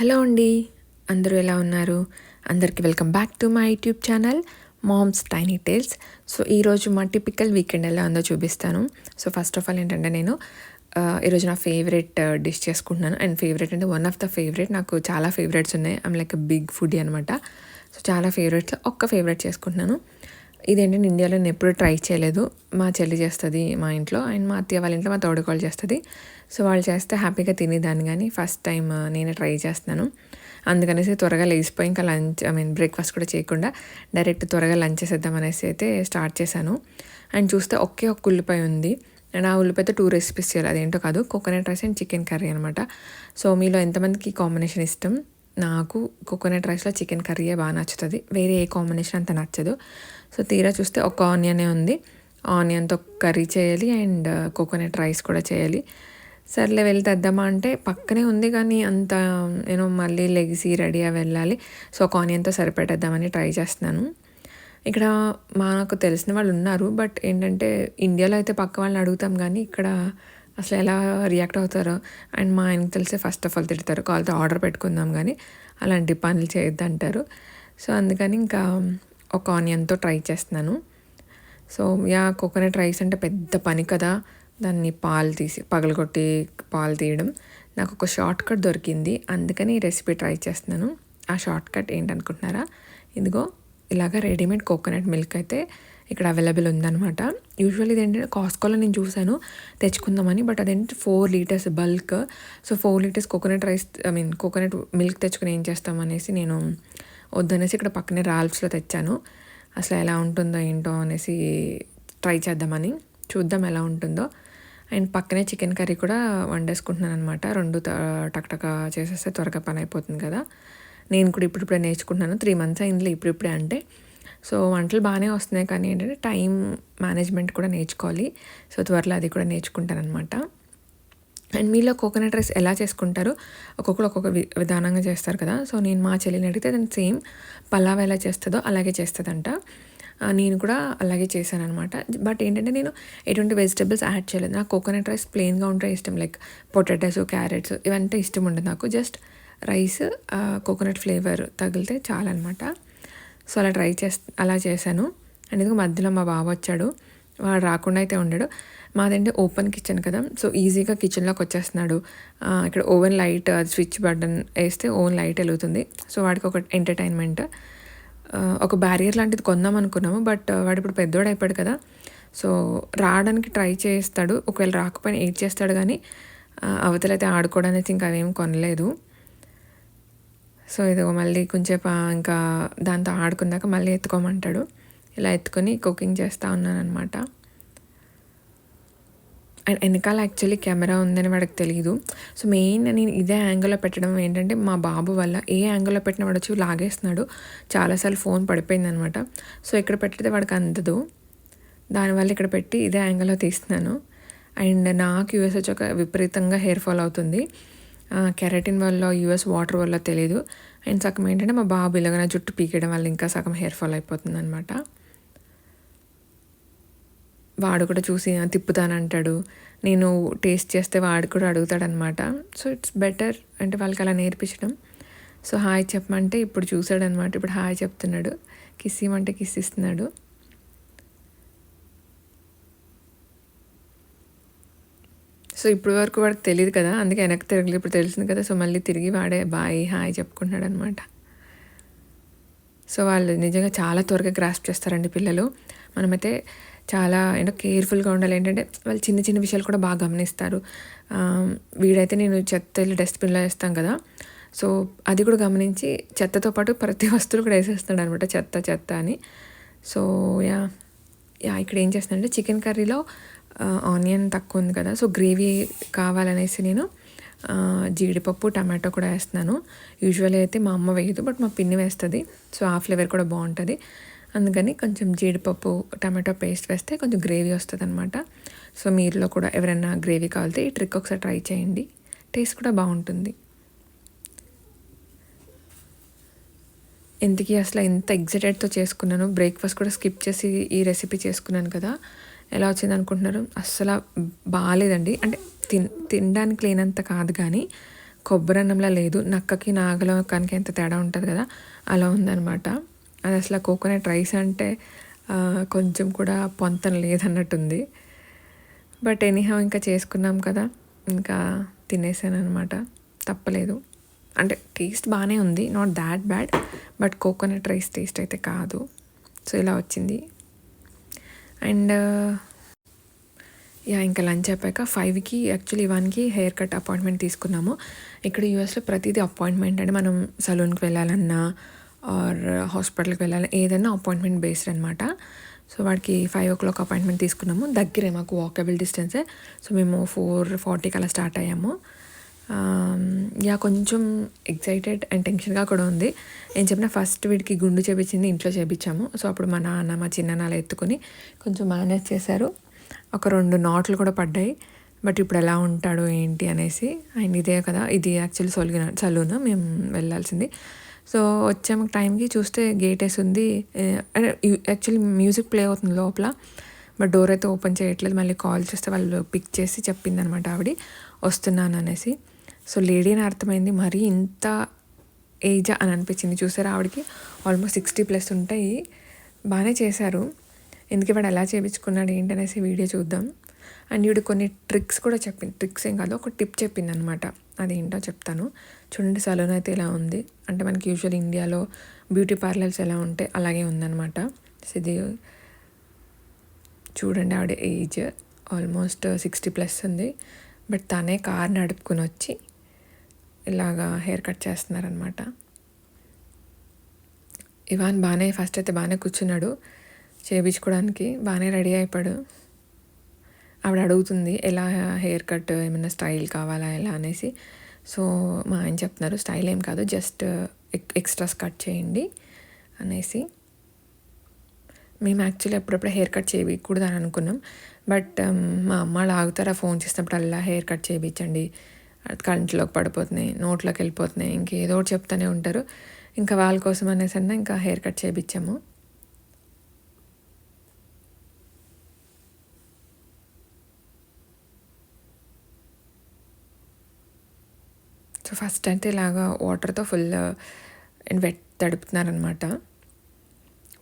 Hello అండి. అందరూ ఎలా ఉన్నారు? అందరికీ welcome back to my YouTube channel moms tiny tales. So ఈరోజు మా టిపికల్ వీకెండ్ ఎలా ఉందో చూపిస్తాను. సో ఫస్ట్ ఆఫ్ ఆల్ ఏంటంటే నేను ఈరోజు నా ఫేవరెట్ డిష్ చేసుకుంటున్నాను. అండ్ ఫేవరెట్ అంటే వన్ ఆఫ్ ద ఫేవరెట్. నాకు చాలా ఫేవరెట్స్ ఉన్నాయి. ఐమ్ లైక్ బిగ్ ఫుడ్ అనమాట సో చాలా ఫేవరెట్స్ ఒక్క ఫేవరెట్ చేసుకుంటున్నాను. ఇదేంటంటే ఇండియాలో నేను ఎప్పుడు ట్రై చేయలేదు. మా చెల్లి చేస్తుంది మా ఇంట్లో. అండ్ మా అత్తయ్య వాళ్ళ ఇంట్లో మా తోడుకోలు చేస్తుంది. సో వాళ్ళు చేస్తే హ్యాపీగా తినేదాన్ని. కానీ ఫస్ట్ టైం నేనే ట్రై చేస్తున్నాను. అందుకనేసి త్వరగా లేచిపోయి ఇంకా లంచ్ ఐ మీన్ బ్రేక్ఫాస్ట్ కూడా చేయకుండా డైరెక్ట్ త్వరగా లంచ్ చేసేద్దాం అనేసి అయితే స్టార్ట్ చేశాను. అండ్ చూస్తే ఒకే ఒక ఉల్లిపాయ ఉంది. అండ్ ఆ ఉల్లిపాయతో టూ రెసిపీస్ చేయాలి. అదేంటో కాదు coconut rice and chicken curry అనమాట సో మీలో ఎంతమందికి కాంబినేషన్ ఇష్టం? నాకు కోకోనట్ రైస్లో చికెన్ కర్రీయే బాగా నచ్చుతుంది. వేరే ఏ కాంబినేషన్ అంత నచ్చదు. సో తీరా చూస్తే ఒక ఆనియనే ఉంది. ఆనియన్తో కర్రీ చేయాలి అండ్ కోకోనట్ రైస్ కూడా చేయాలి. సర్లే వెళ్ళి తెద్దామా అంటే పక్కనే ఉంది కానీ అంత నేను మళ్ళీ లెగిసి రెడీగా వెళ్ళాలి. సో ఒక ఆనియన్తో సరిపెట్టేద్దామని ట్రై చేస్తున్నాను. ఇక్కడ మాకు తెలిసిన వాళ్ళు ఉన్నారు బట్ ఏంటంటే ఇండియాలో అయితే పక్క వాళ్ళని అడుగుతాం కానీ ఇక్కడ అసలు ఎలా రియాక్ట్ అవుతారో అండ్ మా ఆయనకు తెలిసి ఫస్ట్ ఆఫ్ ఆల్ తిడతారు కాల్తో ఆర్డర్ పెట్టుకుందాం కానీ అలాంటి పనులు చేయొద్దు అంటారు సో అందుకని ఇంకా ఒక ఆనియన్తో ట్రై చేస్తున్నాను. సో యా కోకోనట్ రైస్ అంటే పెద్ద పని కదా. దాన్ని పాలు తీసి పగలగొట్టి పాలు తీయడం. నాకు ఒక షార్ట్ కట్ దొరికింది. అందుకని ఈ రెసిపీ ట్రై చేస్తున్నాను. ఆ షార్ట్ కట్ ఏంటనుకుంటున్నారా? ఇదిగో ఇలాగ రెడీమేడ్ కోకోనట్ మిల్క్ అయితే ఇక్కడ అవైలబుల్ ఉందన్నమాట. యూజువల్ ఇది ఏంటంటే కాస్కోలో నేను చూశాను తెచ్చుకుందామని బట్ అదేంటి four litres bulk so four litres coconut rice I mean coconut milk తెచ్చుకుని ఏం చేస్తామనేసి నేను వద్దనేసి ఇక్కడ పక్కనే రాల్ఫ్స్లో తెచ్చాను. అసలు ఎలా ఉంటుందో ఏంటో అనేసి ట్రై చేద్దామని చూద్దాం ఎలా ఉంటుందో. అండ్ పక్కనే చికెన్ కర్రీ కూడా వండేసుకుంటున్నాను అనమాట రెండు టక్టక చేసేస్తే త్వరగా పని అయిపోతుంది కదా. నేను కూడా ఇప్పుడిప్పుడే నేర్చుకుంటున్నాను. త్రీ మంత్స్ అయింది ఇప్పుడిప్పుడే అంటే. సో వంటలు బాగానే వస్తున్నాయి కానీ ఏంటంటే టైం మేనేజ్మెంట్ కూడా నేర్చుకోవాలి. సో త్వరలో అది కూడా నేర్చుకుంటాను అనమాట అండ్ మీలో కోకోనట్ రైస్ ఎలా చేసుకుంటారు? ఒక్కొక్కరు ఒక్కొక్క వి- విధానంగా చేస్తారు కదా. సో నేను మా చెల్లిని అడిగితే దాన్ని సేమ్ పలావ్ ఎలా చేస్తుందో అలాగే చేస్తుందంట. నేను కూడా అలాగే చేశాను అనమాట బట్ ఏంటంటే నేను ఎటువంటి వెజిటబుల్స్ యాడ్ చేయలేదు. నాకు కోకోనట్ రైస్ ప్లెయిన్గా ఉంటే ఇష్టం లైక్ పొటాటోస్ క్యారెట్స్ ఇవంటే ఇష్టం ఉండదు నాకు. జస్ట్ రైస్ కోకోనట్ ఫ్లేవర్ తగిలితే చాలన్నమాట. సో అలా ట్రై చేస్ అలా చేశాను. అండ్ మధ్యలో మా బావ వచ్చాడు. వాడు రాకుండా అయితే ఉండడు. మాదంటే ఓపెన్ కిచెన్ కదా. సో ఈజీగా కిచెన్లోకి వచ్చేస్తున్నాడు. ఇక్కడ ఓవెన్ లైట్ స్విచ్ బటన్ వేస్తే ఓవెన్ లైట్ వెలుగుతుంది. సో వాడికి ఒక ఎంటర్టైన్మెంట్. ఒక బ్యారియర్ లాంటిది కొందాం అనుకున్నాము. బట్ వాడు ఇప్పుడు పెద్దోడు అయిపోయాడు కదా. సో రావడానికి ట్రై చేస్తాడు. ఒకవేళ రాకపోయినా ఎయిట్ చేస్తాడు కానీ అవతలైతే ఆడుకోవడానికి ఇంకా అవేం కొనలేదు. సో ఇదిగో మళ్ళీ కొంచెం ఇంకా దాంతో ఆడుకున్నాక మళ్ళీ ఎత్తుకోమంటాడు. ఇలా ఎత్తుకొని కుకింగ్ చేస్తూ ఉన్నాను అనమాట అండ్ వెనకాల యాక్చువల్లీ కెమెరా ఉందని వాడికి తెలియదు సో మెయిన్ నేను ఇదే యాంగిల్లో పెట్టడం ఏంటంటే మా బాబు వల్ల ఏ యాంగిల్లో పెట్టినా వాడు వచ్చి లాగేస్తున్నాడు. చాలాసార్లు ఫోన్ పడిపోయింది అనమాట సో ఇక్కడ పెట్టితే వాడికి అందదు. దానివల్ల ఇక్కడ పెట్టి ఇదే యాంగిల్లో తీస్తున్నాను. అండ్ నాకు యూఎస్ వచ్చి ఒక విపరీతంగా హెయిర్ ఫాల్ అవుతుంది. కెరటిన్ వల్ల యూఎస్ వాటర్ వల్ల తెలియదు అండ్ సగం ఏంటంటే మా బాబు ఇలాగ నా జుట్టు పీకేయడం వల్ల ఇంకా సగం హెయిర్ ఫాల్ అయిపోతుంది అనమాట వాడు కూడా చూసి తిప్పుతానంటాడు. నేను టేస్ట్ చేస్తే వాడు కూడా అడుగుతాడనమాట సో ఇట్స్ బెటర్ అంటే వాళ్ళకి అలా నేర్పించడం. సో హాయ్ చెప్పమంటే ఇప్పుడు చూసాడనమాట ఇప్పుడు హాయ్ చెప్తున్నాడు. కిస్ ఇవ్వమంటే కిస్ ఇస్తున్నాడు. సో ఇప్పుడు వరకు వాడికి తెలియదు కదా అందుకే వెనక్కి తిరగలేదు. ఇప్పుడు తెలిసింది కదా సో మళ్ళీ తిరిగి వాడే బాయ్ హాయ్ చెప్పుకుంటున్నాడు అనమాట సో వాళ్ళు నిజంగా చాలా త్వరగా గ్రాస్ప్ చేస్తారండి పిల్లలు. మనమైతే చాలా ఏంటో కేర్ఫుల్గా ఉండాలి. ఏంటంటే వాళ్ళు చిన్న చిన్న విషయాలు కూడా బాగా గమనిస్తారు. వీడైతే నేను చెత్త డస్ట్బిన్లో వేస్తాం కదా సో అది కూడా గమనించి చెత్తతో పాటు ప్రతి వస్తువులు కూడా వేసేస్తున్నాడు అనమాట చెత్త చెత్త అని. సో యా యా ఇక్కడ ఏం చేస్తానంటే చికెన్ కర్రీలో ఆనియన్ తక్కువ ఉంది కదా సో గ్రేవీ కావాలనేసి నేను జీడిపప్పు టమాటో కూడా వేస్తున్నాను. యూజువల్లీ అయితే మా అమ్మ వేయదు బట్ మా పిన్ని వేస్తుంది సో ఆ ఫ్లేవర్ కూడా బాగుంటుంది. అందుకని కొంచెం జీడిపప్పు టమాటో పేస్ట్ వేస్తే కొంచెం గ్రేవీ వస్తుంది అనమాట సో మీరులో కూడా ఎవరైనా గ్రేవీ కావాలితే ఈ ట్రిక్ ఒకసారి ట్రై చేయండి. టేస్ట్ కూడా బాగుంటుంది. ఇంతకీ అసలు ఎంత ఎగ్జైటెడ్తో చేసుకున్నాను. బ్రేక్ఫాస్ట్ కూడా స్కిప్ చేసి ఈ రెసిపీ చేసుకున్నాను కదా. ఎలా వచ్చింది అనుకుంటున్నారు? అస్సలు బాగాలేదండి అంటే తిన్ తినడానికి లేనంత కాదు కానీ కొబ్బరి అన్నంలా లేదు. నక్కకి నాగలోకానికి ఎంత తేడా ఉంటుంది కదా అలా ఉందనమాట అది అసలు కోకోనట్ రైస్ అంటే కొంచెం కూడా పొంతన లేదన్నట్టుంది. బట్ ఎనీహౌ ఇంకా చేసుకున్నాం కదా ఇంకా తినేసాను అనమాట తప్పలేదు. అంటే టేస్ట్ బాగానే ఉంది. Not that bad but coconut rice taste అయితే కాదు. సో ఇలా వచ్చింది. అండ్ యా ఇంకా లంచ్ అయిపోయాక ఫైవ్కి యాక్చువల్లీ వన్కి హెయిర్ కట్ అపాయింట్మెంట్ తీసుకున్నాము. ఇక్కడ యూఎస్లో ప్రతిదీ అపాయింట్మెంట్ అంటే మనం సలూన్కి వెళ్ళాలన్నా ఆర్ హాస్పిటల్కి వెళ్ళాలన్నా ఏదైనా అపాయింట్మెంట్ బేస్డ్ అనమాట సో వాడికి ఫైవ్ ఓ క్లాక్ అపాయింట్మెంట్ తీసుకున్నాము. దగ్గరే మాకు వాకబుల్ డిస్టెన్సే. సో మేము ఫోర్ ఫార్టీకి అలా స్టార్ట్ అయ్యాము. యా కొంచెం ఎగ్జైటెడ్ అండ్ టెన్షన్గా కూడా ఉంది. నేను చెప్పిన ఫస్ట్ వీడికి గుండు చేపించింది ఇంట్లో చేపించాము. సో అప్పుడు మా నాన్న మా చిన్న నాన్న ఎత్తుకొని కొంచెం మేనేజ్ చేశారు. ఒక రెండు నాట్లు కూడా పడ్డాయి. బట్ ఇప్పుడు ఎలా ఉంటాడు ఏంటి అనేసి అండ్ ఇదే కదా ఇది యాక్చువల్లీ సొలిగిన సలూన్ మేము వెళ్ళాల్సింది. సో వచ్చాము టైంకి చూస్తే గేట్ వేసి ఉంది యాక్చువల్లీ మ్యూజిక్ ప్లే అవుతుంది లోపల. బట్ డోర్ అయితే ఓపెన్ చేయట్లేదు. మళ్ళీ కాల్ చేస్తే వాళ్ళు పిక్ చేసి చెప్పింది అనమాట ఆవిడ. వస్తున్నాను అనేసి. సో లేడీ అని అర్థమైంది. మరీ ఇంత ఏజ్ అని అనిపించింది. చూసారా ఆవిడకి? ఆల్మోస్ట్ సిక్స్టీ ప్లస్ ఉంటాయి. బాగానే చేశారు. ఎందుకు వాడు ఎలా చేయించుకున్నాడు ఏంటనేసి వీడియో చూద్దాం. అండ్ వీడు కొన్ని ట్రిక్స్ కూడా చెప్పింది. ట్రిక్స్ ఏం కాదు ఒక టిప్ చెప్పింది అనమాట అదేంటో చెప్తాను. చూడండి సలూన్ అయితే ఇలా ఉంది. అంటే మనకి యూజువల్ ఇండియాలో బ్యూటీ పార్లర్స్ ఎలా ఉంటాయి అలాగే ఉందన్నమాట ఇది చూడండి ఆవిడ ఏజ్. ఆల్మోస్ట్ సిక్స్టీ ప్లస్ ఉంది. బట్ తనే కార్ నడుపుకుని వచ్చి ఇలాగా హెయిర్ కట్ చేస్తున్నారనమాట ఇవాన్ బాగానే ఫస్ట్ అయితే బాగానే కూర్చున్నాడు. చేయించుకోవడానికి బాగానే రెడీ అయిపోయాడు. ఆవిడ అడుగుతుంది ఎలా హెయిర్ కట్ ఏమైనా స్టైల్ కావాలా ఎలా? అనేసి. సో మా ఆయన చెప్తున్నారు స్టైల్ ఏం కాదు జస్ట్ ఎక్స్ట్రాస్ కట్ చేయండి అనేసి. మేము యాక్చువల్లీ అప్పుడప్పుడు హెయిర్ కట్ చేయకూడదు అని అనుకున్నాం. బట్ మా అమ్మ లాగుతారా ఆగుతారా ఫోన్ చేసినప్పుడు అలా హెయిర్ కట్ చేయించండి కంట్లోకి పడిపోతున్నాయి నోట్లోకి వెళ్ళిపోతున్నాయి ఇంకేదో ఒకటి చెప్తూనే ఉంటారు. ఇంకా వాళ్ళ కోసం అనేసి అన్నా ఇంకా హెయిర్ కట్ చేయించాము సో ఫస్ట్ అయితే ఇలాగా వాటర్తో ఫుల్ వెట్ తడుపుతున్నారనమాట.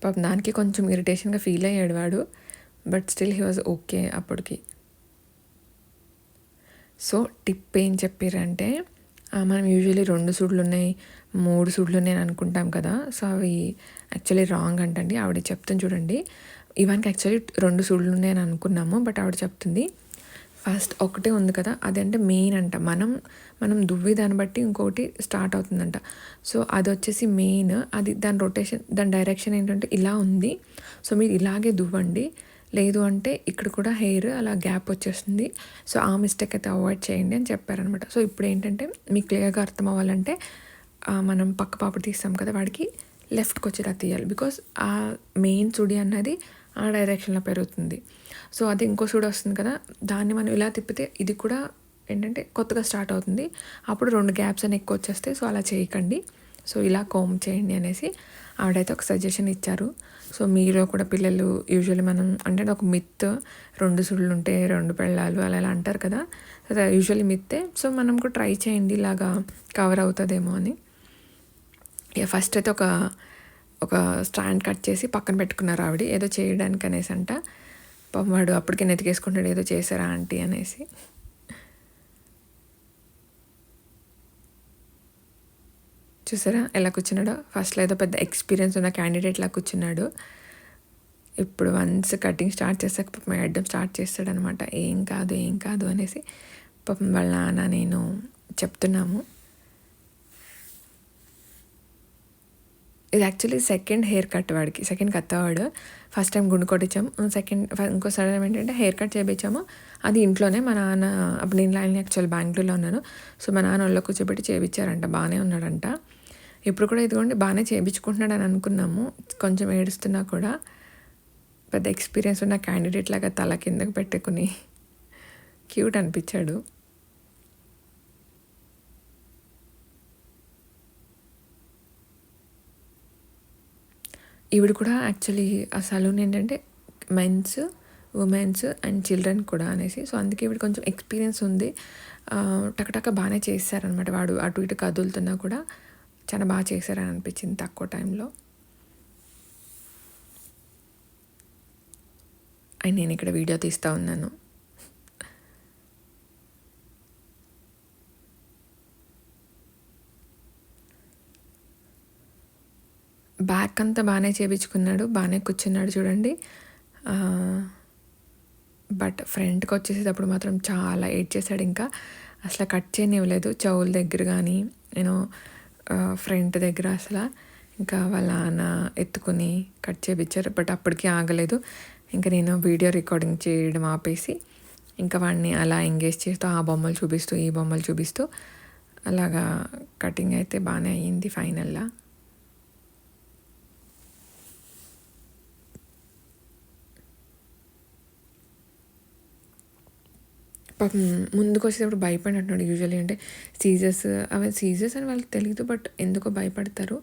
పాపం దానికి కొంచెం ఇరిటేషన్గా ఫీల్ అయ్యాడు వాడు but still he was okay అప్పటికి. సో టిప్ ఏం చెప్పారంటే మనం యూజువలీ రెండు సూడ్లు ఉన్నాయి మూడు సూడ్లు ఉన్నాయి అని అనుకుంటాం కదా సో అవి యాక్చువల్లీ రాంగ్ అంటండి. ఆవిడ చెప్తుంది చూడండి. ఇవానికి యాక్చువల్లీ రెండు సూడ్లు ఉన్నాయని అనుకున్నాము బట్ ఆవిడ చెప్తుంది ఫస్ట్ ఒకటే ఉంది కదా అదంటే మెయిన్ అంట. మనం మనం దువ్వి దాన్ని బట్టి ఇంకొకటి స్టార్ట్ అవుతుందంట. సో అది వచ్చేసి మెయిన్ అది దాని రొటేషన్ దాని డైరెక్షన్ ఏంటంటే ఇలా ఉంది. సో మీరు ఇలాగే దువ్వండి. లేదు అంటే ఇక్కడ కూడా హెయిర్ అలా గ్యాప్ వచ్చేస్తుంది. సో ఆ మిస్టేక్ అయితే అవాయిడ్ చేయండి అని చెప్పారనమాట సో ఇప్పుడు ఏంటంటే మీకు క్లియర్గా అర్థం అవ్వాలంటే మనం పక్క పాపడు తీస్తాం కదా వాడికి లెఫ్ట్కి వచ్చేలా తీయాలి. బికాస్ ఆ మెయిన్ సుడి అన్నది ఆ డైరెక్షన్లో పెరుగుతుంది. సో అది ఇంకో సుడి వస్తుంది కదా దాన్ని మనం ఇలా తిప్పితే ఇది కూడా ఏంటంటే కొత్తగా స్టార్ట్ అవుతుంది. అప్పుడు రెండు గ్యాప్స్ అని ఎక్కువ వచ్చేస్తాయి. సో అలా చేయకండి. సో ఇలా కోమ్ చేయండి అనేసి ఆవిడైతే ఒక సజెషన్ ఇచ్చారు. సో మీలో కూడా పిల్లలు యూజువల్లీ మనం అంటే ఒక మిత్ రెండు సుళ్ళు ఉంటే రెండు పెళ్ళాలు అలా ఇలా అంటారు కదా. అది యూజువల్లీ మిత్తే సో మనం కూడా ట్రై చేయండి ఇలాగా కవర్ అవుతుందేమో అని. ఇక ఫస్ట్ అయితే ఒక ఒక స్టాండ్ కట్ చేసి పక్కన పెట్టుకున్నారు ఆవిడ. ఏదో చేయడానికి అనేసి అంట పాపం వాడు అప్పటికే నెతికేసుకుంటాడు ఏదో చేశారా ఆంటీ అనేసి. చూసారా? ఎలా కూర్చున్నాడో? ఫస్ట్లో ఏదో పెద్ద ఎక్స్పీరియన్స్ ఉన్న క్యాండిడేట్ లా కూర్చున్నాడు. ఇప్పుడు వన్స్ కటింగ్ స్టార్ట్ చేశాక పాపం అడ్డం స్టార్ట్ చేస్తాడనమాట ఏం కాదు ఏం కాదు అనేసి పాపం వాళ్ళ నాన్న నేను చెప్తున్నాము. ఇది యాక్చువల్లీ సెకండ్ హెయిర్ కట్ వాడికి సెకండ్ కత్తవాడు ఫస్ట్ టైం గుండు కొట్టించాము. సెకండ్ ఇంకోసారి ఏంటంటే హెయిర్ కట్ చేయించాము అది ఇంట్లోనే మా నాన్న అప్పుడు నేను లైన్ యాక్చువల్ బెంగళూరులో ఉన్నాను. సో మా నాన్న ఒళ్ళో కూర్చోబెట్టి చేయించారంట బాగానే ఉన్నాడంట. ఇప్పుడు కూడా ఇదిగోండి బాగానే చేయించుకుంటున్నాడు అని అనుకున్నాము. కొంచెం ఏడుస్తున్నా కూడా పెద్ద ఎక్స్పీరియన్స్ ఉన్న క్యాండిడేట్ లాగా తల కిందకు పెట్టుకుని క్యూట్ అనిపించాడు. ఇవిడు కూడా యాక్చువల్లీ ఆ సలూన్ ఏంటంటే మెన్స్ ఉమెన్స్ అండ్ చిల్డ్రన్ కూడా అనేసి. సో అందుకే ఇవి కొంచెం ఎక్స్పీరియన్స్ ఉంది. టకటక బాగానే చేశారనమాట వాడు అటు ఇటు కదులుతున్నా కూడా చాలా బాగా చేశారని అనిపించింది తక్కువ టైంలో. అండ్ నేను ఇక్కడ వీడియో తీస్తూ ఉన్నాను. బ్యాక్ అంతా బాగానే చేపించుకున్నాడు బాగానే కూర్చున్నాడు చూడండి. బట్ ఫ్రంట్కి వచ్చేసేటప్పుడు మాత్రం చాలా ఏడ్ చేశాడు ఇంకా. అసలు కట్ చేయనివ్వలేదు చెవుల దగ్గర కానీ నేను ఫ్రంట్ దగ్గర అసలు. ఇంకా వాళ్ళ నాన్న ఎత్తుకుని కట్ చేయించారు బట్ అప్పటికి ఆగలేదు. ఇంకా నేను వీడియో రికార్డింగ్ చేయడం ఆపేసి ఇంకా వాడిని అలా ఎంగేజ్ చేస్తూ ఆ బొమ్మలు చూపిస్తూ ఈ బొమ్మలు చూపిస్తూ అలాగా కటింగ్ అయితే బాగానే అయ్యింది ఫైనల్లా పాపం ముందుకు వచ్చేటప్పుడు భయపడినట్టున్నాడు యూజువల్లీ అంటే సీజర్స్ అవి సీజర్స్ అని వాళ్ళకి తెలియదు బట్ ఎందుకో భయపడతారు.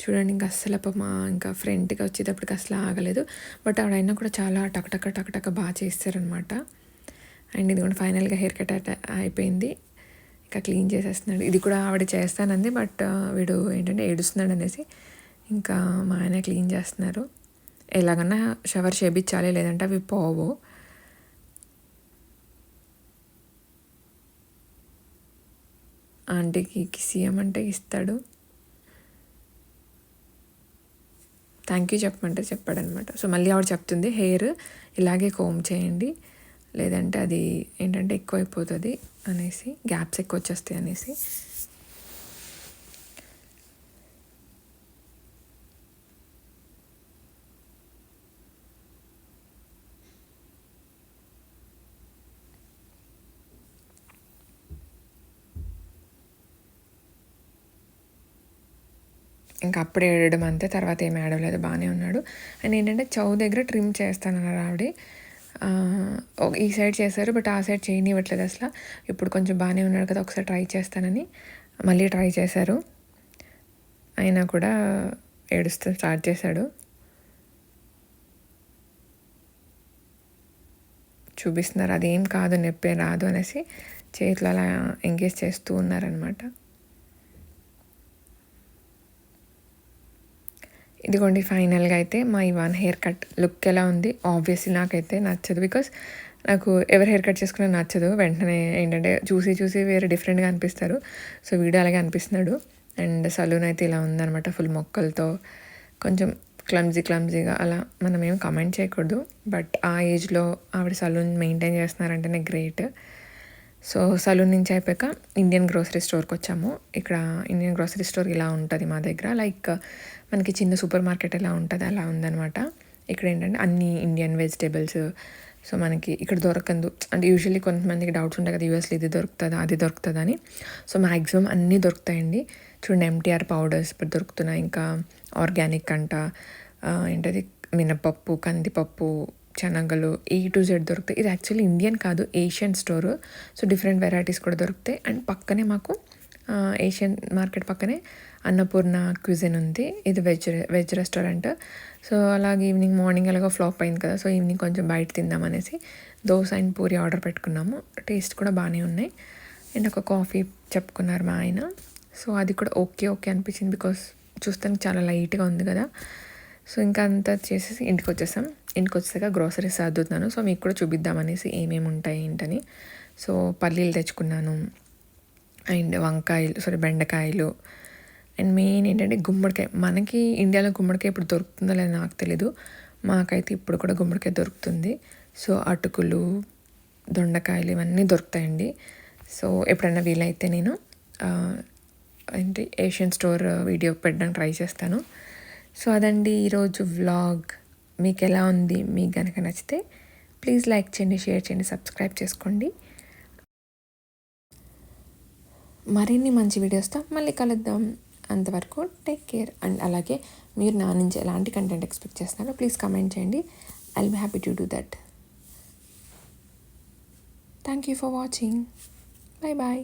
చూడండి ఇంకా అస్సలు మా ఇంకా ఫ్రంట్గా వచ్చేటప్పటికి అసలు ఆగలేదు. బట్ ఆవిడైనా కూడా చాలా టకటక టకటక బాగా చేస్తారనమాట అండ్ ఇది కూడా ఫైనల్గా హెయిర్ కట్ అయిపోయింది. ఇంకా క్లీన్ చేసేస్తున్నాడు. ఇది కూడా ఆవిడ చేస్తానంది బట్ వీడు ఏంటంటే ఏడుస్తున్నాడు అనేసి ఇంకా మా ఆయన క్లీన్ చేస్తున్నారు. ఎలాగన్నా షవర్ చేపించాలి లేదంటే అవి పోవు. ఆంటీకి కిస్ ఇవ్వమంటే ఇస్తాడు. థ్యాంక్ యూ చెప్పమంటే చెప్పాడనమాట. సో మళ్ళీ ఆవిడ చెప్తుంది హెయిర్ ఇలాగే కోమ్ చేయండి. లేదంటే అది ఏంటంటే ఎక్కువ అయిపోతుంది అనేసి గ్యాప్స్ ఎక్కువ వచ్చేస్తాయి అనేసి. ఇంకా అప్పుడే ఏడడం అంతే తర్వాత ఏమి ఏడవలేదు బాగానే ఉన్నాడు. అండ్ ఏంటంటే చౌ దగ్గర ట్రిమ్ చేస్తానన్నారు ఆవిడ. ఈ సైడ్ చేశారు బట్ ఆ సైడ్ చేయనివ్వట్లేదు అసలు. ఇప్పుడు కొంచెం బాగానే ఉన్నాడు కదా ఒకసారి ట్రై చేస్తానని. మళ్ళీ ట్రై చేశారు. అయినా కూడా ఏడుస్తూ స్టార్ట్ చేశాడు. చూపిస్తున్నారు అదేం కాదు నొప్పి రాదు అనేసి చేతులు అలా ఎంగేజ్ చేస్తూ ఉన్నారనమాట ఇదిగోండి ఫైనల్గా అయితే మా ఇవాన్ హెయిర్ కట్ లుక్ ఎలా ఉంది? ఆబ్వియస్లీ నాకైతే నచ్చదు బికాస్ నాకు ఎవరు హెయిర్ కట్ చేసుకున్నా నచ్చదు. వెంటనే ఏంటంటే చూసి చూసి వేరే డిఫరెంట్గా అనిపిస్తారు. సో వీడియో అలాగే అనిపిస్తున్నాడు. అండ్ సలూన్ అయితే ఇలా ఉందనమాట ఫుల్ మొక్కలతో. కొంచెం క్లమ్జీ క్లమ్జీగా అలా మనం ఏం కమెంట్ చేయకూడదు. బట్ ఆ ఏజ్లో ఆవిడ సలూన్ మెయింటైన్ చేస్తున్నారంటేనే గ్రేట్ సో సలూన్ నుంచి అయిపోయాక ఇండియన్ గ్రోసరీ స్టోర్కి వచ్చాము. ఇక్కడ ఇండియన్ గ్రోసరీ స్టోర్ ఇలా ఉంటుంది మా దగ్గర. లైక్ మనకి చిన్న సూపర్ మార్కెట్ ఎలా ఉంటుంది అలా ఉందనమాట ఇక్కడ ఏంటంటే అన్ని ఇండియన్ వెజిటేబుల్స్ సో మనకి ఇక్కడ దొరకదు. అంటే యూజువల్లీ కొంతమందికి డౌట్స్ ఉంటాయి కదా యూఎస్లో ఇది దొరుకుతుందా అది దొరుకుతుందని. సో మ్యాక్సిమం అన్నీ దొరుకుతాయండి. చూడండి ఎంటీఆర్ పౌడర్స్ ఇప్పుడు దొరుకుతున్నాయి. ఇంకా ఆర్గానిక్ అంట ఏంటది మినపప్పు కందిపప్పు శనగలు ఏ టు జెడ్ దొరుకుతాయి. ఇది యాక్చువల్లీ ఇండియన్ కాదు Asian store so different varieties కూడా దొరుకుతాయి. అండ్ పక్కనే మాకు ఏషియన్ మార్కెట్ పక్కనే అన్నపూర్ణ క్యూజిన్ ఉంది. ఇది వెజ్ వెజ్ రెస్టారెంట్ సో అలాగే ఈవినింగ్ మార్నింగ్ ఎలాగో ఫ్లాప్ అయింది కదా. సో ఈవినింగ్ కొంచెం బయట తిందామనేసి దోశ అండ్ పూరి ఆర్డర్ పెట్టుకున్నాము. టేస్ట్ కూడా బాగానే ఉన్నాయి. అండ్ ఒక కాఫీ చెప్పుకున్నారు మా ఆయన. సో అది కూడా ఓకే ఓకే అనిపించింది బికాస్ చూస్తానికి చాలా లైట్గా ఉంది కదా. సో ఇంకా అంతా చేసేసి ఇంటికి వచ్చేసాం. ఇంటికి వచ్చాక గ్రోసరీస్ సర్దుతున్నాను. సో మీకు కూడా చూపిద్దామనేసి ఏమేమి ఉంటాయి ఏంటని. సో పల్లీలు తెచ్చుకున్నాను. అండ్ వంకాయలు సారీ బెండకాయలు. అండ్ మెయిన్ ఏంటంటే గుమ్మడికాయ. మనకి ఇండియాలో గుమ్మడికాయ ఇప్పుడు దొరుకుతుందో లేదో నాకు తెలీదు. మాకైతే ఇప్పుడు కూడా గుమ్మడికాయ దొరుకుతుంది. సో అటుకులు దొండకాయలు ఇవన్నీ దొరుకుతాయండి. సో ఎప్పుడైనా వీలైతే నేను ఏంటి ఏషియన్ స్టోర్ వీడియో పెట్టడానికి ట్రై చేస్తాను. సో అదండి ఈరోజు వ్లాగ్ మీకు ఎలా ఉంది మీకు కనుక నచ్చితే ప్లీజ్ లైక్ చేయండి షేర్ చేయండి సబ్స్క్రైబ్ చేసుకోండి. మరిన్ని మంచి వీడియోస్తో మళ్ళీ కలుద్దాం. అంతవరకు టేక్ కేర్ అండ్ అలాగే మీరు నా నుంచి ఎలాంటి కంటెంట్ ఎక్స్పెక్ట్ చేస్తున్నారో ప్లీజ్ కమెంట్ చేయండి. I be happy to do that thank you for watching bye bye